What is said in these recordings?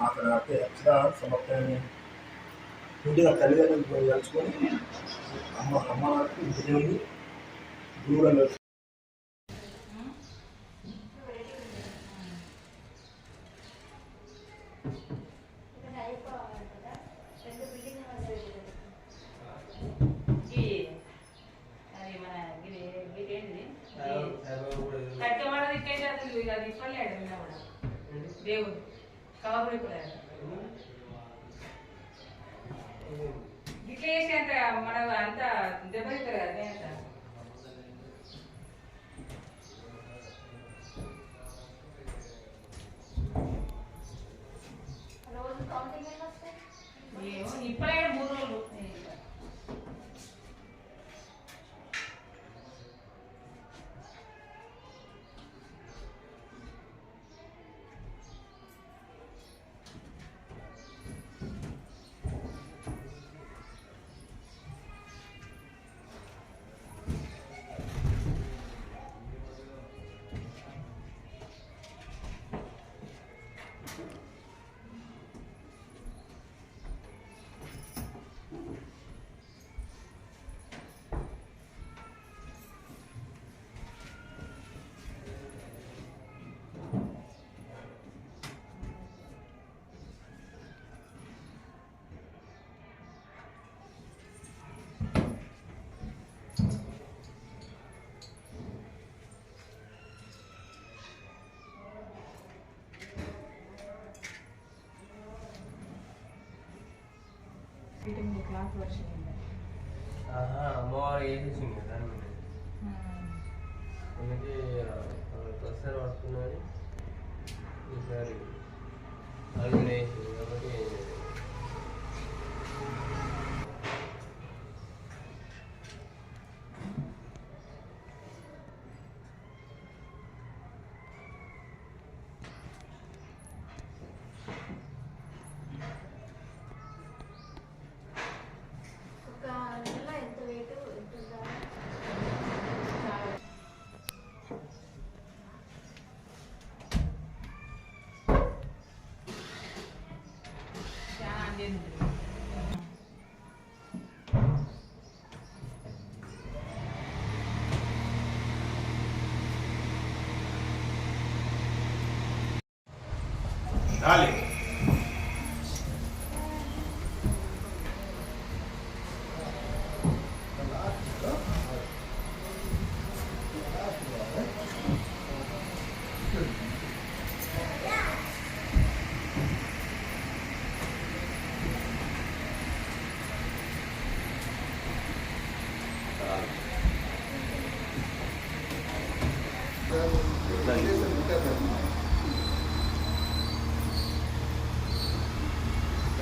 అక్కడ ఆకనాథే అక్షర సమర్పయామి ముందుగా తల్లిదండ్రులు తలుచుకొని అమ్మ అమ్మ నాకు ఇంటి నుండి దూరంగా Thank you అది మన ఇది ఇదేంటిది కట్టమాట దిక్కైతే అసలు ఇక అది ఇప్పలేడు నిన్న కూడా దేవుడు కవర్ ఇట్లా చేసి అంత మన అంత దెబ్బ వీటికి క్లాత్ వర్షం అమ్మవారు వేసేసింది దాని మీద. అందుకే ప్రసారం పడుతున్నాను ఈసారి అవి వేసింది కాబట్టి Dale.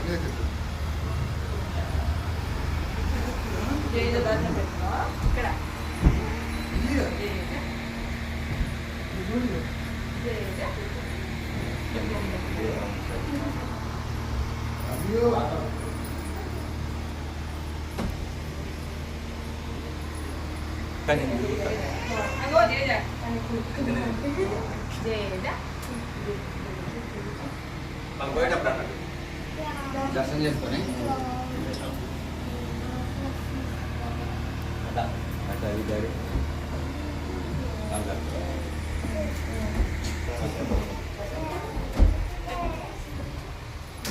Kan yang dulu kan? Aku dia je. Kan yang dulu. Dia దర్శనం చేసుకొని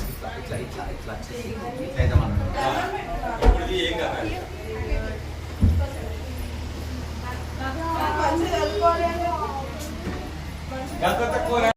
ఇట్లా ఇట్లా ఇట్లా ఇట్లా వచ్చేసి ఇట్లా వేద్దామన్నాడు జైలు.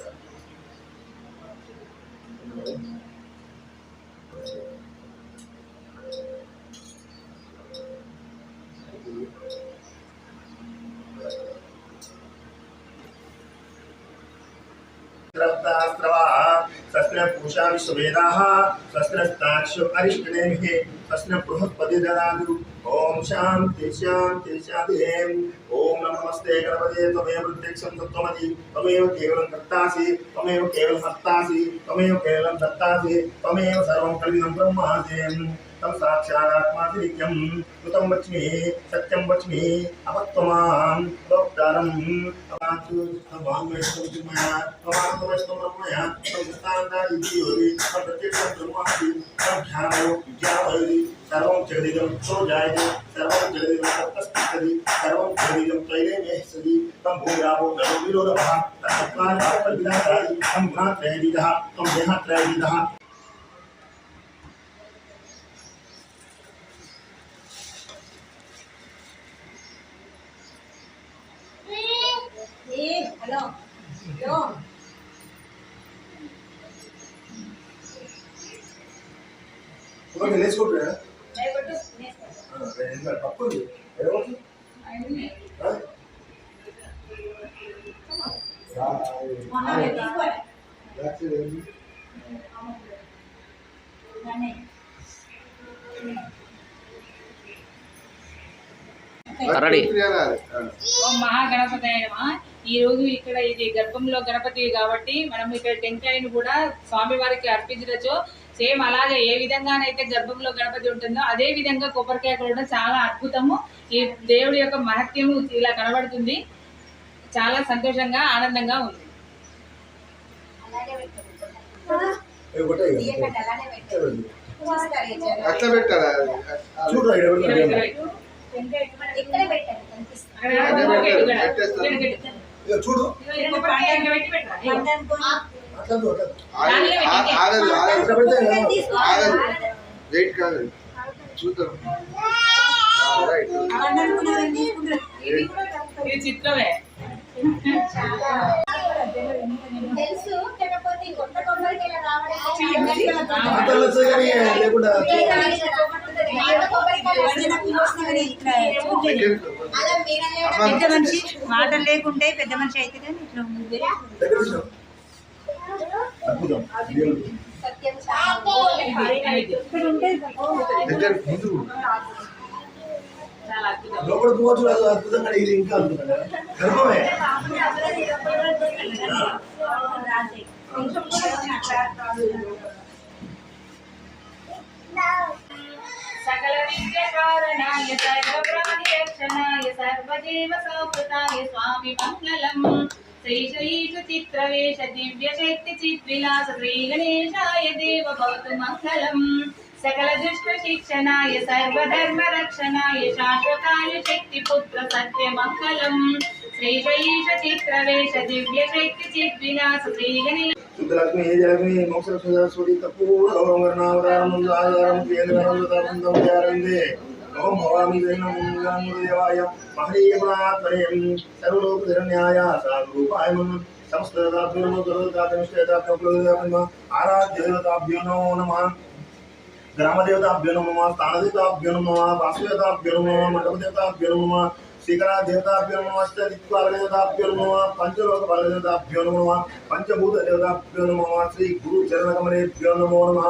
शस्त्रपूषा विश्ववेदाः शस्त्रस्ताक्ष अरिष्टनेभिः శాంతి శాంతి శాంతి ఓం నమస్తే గణపదే త్వమేవ ప్రత్యక్షం తత్వమది త్వమేవ కేవలం కర్తాసి త్వమేవ కేవలం హస్తాసి త్వమేవ కేవలం దత్తాసి త్వమేవ సర్వం కలిగినం బ్రహ్మాసి तम साक्षादात्मातिरिक्यम कृतम वच्मि सत्यम वच्मि अपत्वमाम वक्तारम अवांतु अवांगस्तम मया अवांगस्तम ब्रह्मया संस्थानादिति योरि प्रत्यक्षं ब्रह्मादि अभ्यारो ज्ञावयति सर्वं जगदिदं सो जायते सर्वं जगदिदं तत्स्थितति सर्वं जगदिदं तैरे मे सति तं भूयावो नरो विरोधः तत्त्वात् विनाशाय तं गुणात्रयविदः तं देहात्रयविदः మొన్న నేను తీసుకోలే. దాన్ని. రెడీ ఓం మహాగణపతి ఈ రోజు ఇక్కడ ఇది గర్భంలో గణపతి కాబట్టి మనం ఇక్కడ టెంకాయను కూడా స్వామి వారికి అర్పించవచ్చు సేమ్ అలాగే ఏ విధంగానైతే గర్భంలో గణపతి ఉంటుందో అదే విధంగా కొబ్బరికాయ కూడా చాలా అద్భుతము. ఈ దేవుడి యొక్క మహత్యము ఇలా కనబడుతుంది. చాలా సంతోషంగా ఆనందంగా ఉంది. అట్లా ఇక్కడ ఇక్కడ ఇక చూడు. వెయిట్ కాదు. చూద్దాం. తెలుసు కాకపోతే కొత్త కొబ్బరికి రావడం లేకుండా పెద్ద మనిషి మాటలు లేకుంటే పెద్ద మనిషి అయితే కానీ ఇట్లా ఉంది లోపల పోవచ్చు అది అద్భుతంగా ఇది ఇంకా అద్భుతం కదా. సకల విద్య కారణాయ సర్వ రక్షణాయ సర్వదేవ సౌకృతాయ స్వామి మంగళం. శ్రీశైష చిత్రవేష దివ్య శక్తి చిద్విలాస శ్రీ గణేశాయ దేవ భవతు మంగళం. సకల దుష్ట శిక్షణాయ సర్వధర్మ రక్షణాయ శాశ్వతాయ శక్తి పుత్ర సత్య మంగళం శ్రీశైష చిత్రవేష దివ్య శక్తి చిద్విలాస శ్రీ శుద్ధలక్ష్మి జలక్ష్మి మోక్షలక్ష్మి సరస్వతి ఆధారం ఓం భవామి దేవాయ ఆరాధ్య దేవతాభ్యో నమో. గ్రామదేవతాభ్యో స్థానదేవతాభ్యో వాసుదేవతాభ్యో మండపదేవతాభ్యో శ్రీకరా దేవతాభ్యో నమః అష్టదిక్పాల దేవతాభ్యో నమ పంచలోక పాల దేవతాభ్యో నమ పంచభూత దేవతాభ్యో నమ శ్రీ గురు చరణ కమలేభ్యో నమో నమ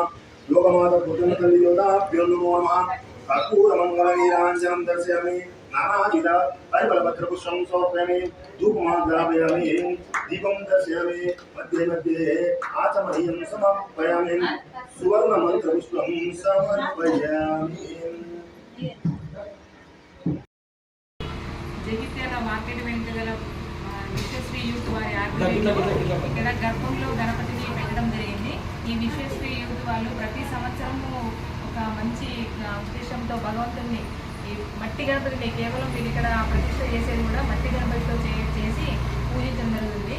లోకమాత పుట్టిన తల్లి యోధాభ్యో నమో నమ కర్పూర మంగళ నీరాంజనం దర్శయామి నానావిధ పరిమళపత్ర పుష్పం సమర్పయామి ధూపమాగ్రాపయామి దీపం దర్శయామి మధ్య మధ్య ఆచమనీయం సమర్పయామి సువర్ణ మంత్ర పుష్పం సమర్పయామి జగిత్యాల మార్కెట్ వెనుక గల ఆ, విశ్వశ్రీ యూత్ వారి ఆధ్వర్యంలో ఇక్కడ గర్భంలో గణపతిని పెట్టడం జరిగింది. ఈ విశ్వశ్రీ యూత్ వాళ్ళు ప్రతి సంవత్సరము ఒక మంచి ఉద్దేశంతో భగవంతుని ఈ మట్టి గణపతిని కేవలం మీరు ఇక్కడ ప్రతిష్ట చేసేది కూడా మట్టి గణపతితో చే- చేసి పూజించడం జరుగుతుంది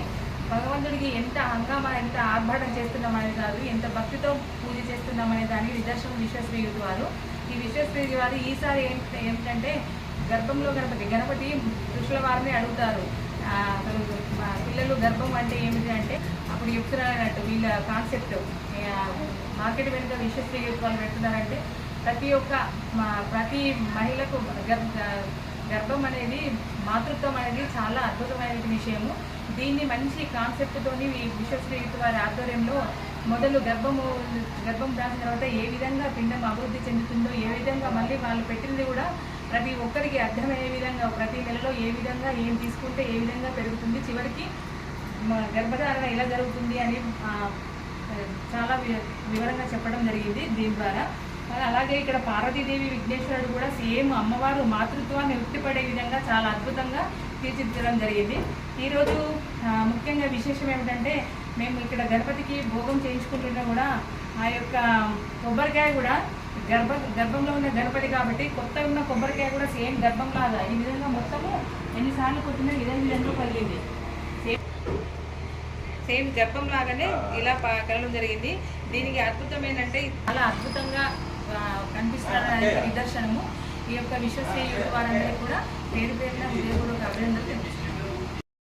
భగవంతుడికి ఎంత హంగామా ఎంత ఆర్భాటం చేస్తున్నాం అనేది కాదు ఎంత భక్తితో పూజ చేస్తున్నాం అనే దానికి నిదర్శనం విశ్వశ్రీ యూత్ వారు ఈ విశ్వశ్రీ వారు ఈసారి ఏంటంటే గర్భంలో గణపతి గణపతి ఋషుల వారిని అడుగుతారు. పిల్లలు గర్భం అంటే ఏమిటి అంటే అప్పుడు చెప్తున్నారన్నట్టు వీళ్ళ కాన్సెప్ట్ మార్కెట్ వెనుక విశ్వశ్రీ వాళ్ళు పెడుతున్నారంటే ప్రతి ఒక్క మా ప్రతి మహిళకు గర్భ గర్భం అనేది మాతృత్వం అనేది చాలా అద్భుతమైన విషయము. దీన్ని మంచి కాన్సెప్ట్తోని ఈ విశ్వశ్రీ వారి ఆధ్వర్యంలో మొదలు గర్భము గర్భం దాచిన తర్వాత ఏ విధంగా పిండం అభివృద్ధి చెందుతుందో ఏ విధంగా మళ్ళీ వాళ్ళు పెట్టింది కూడా ప్రతి ఒక్కరికి అర్థమయ్యే విధంగా ప్రతి నెలలో ఏ విధంగా ఏం తీసుకుంటే ఏ విధంగా పెరుగుతుంది చివరికి గర్భధారణ ఎలా జరుగుతుంది అని చాలా వి- వివరంగా చెప్పడం జరిగింది దీని ద్వారా. అలాగే ఇక్కడ పార్వతీదేవి విఘ్నేశ్వరుడు కూడా సేమ్ అమ్మవారు మాతృత్వాన్ని ఉట్టిపడే విధంగా చాలా అద్భుతంగా తీర్చిదిద్దడం జరిగింది. ఈరోజు ముఖ్యంగా విశేషం ఏమిటంటే మేము ఇక్కడ గణపతికి భోగం చేయించుకుంటున్నా కూడా ఆ యొక్క కొబ్బరికాయ కూడా గర్భ గర్భంలో ఉన్న గణపతి కాబట్టి కొత్త ఉన్న కొబ్బరికాయ కూడా సేమ్ గర్భంలాగా ఈ విధంగా మొత్తము ఎన్నిసార్లు కొట్టినా ఇదే విధంగా కలిగింది సేమ్ గర్భం లాగానే ఇలా కలడం జరిగింది. దీనికి అద్భుతం ఏంటంటే చాలా అద్భుతంగా ఆ, కనిపిస్తున్న నిదర్శనము. ఈ యొక్క విశ్వశ్రీ యూత్ వారందరికీ కూడా పేరు పేరున హృదయపూర్వక అభినందనలు తెలుపుతున్నాను.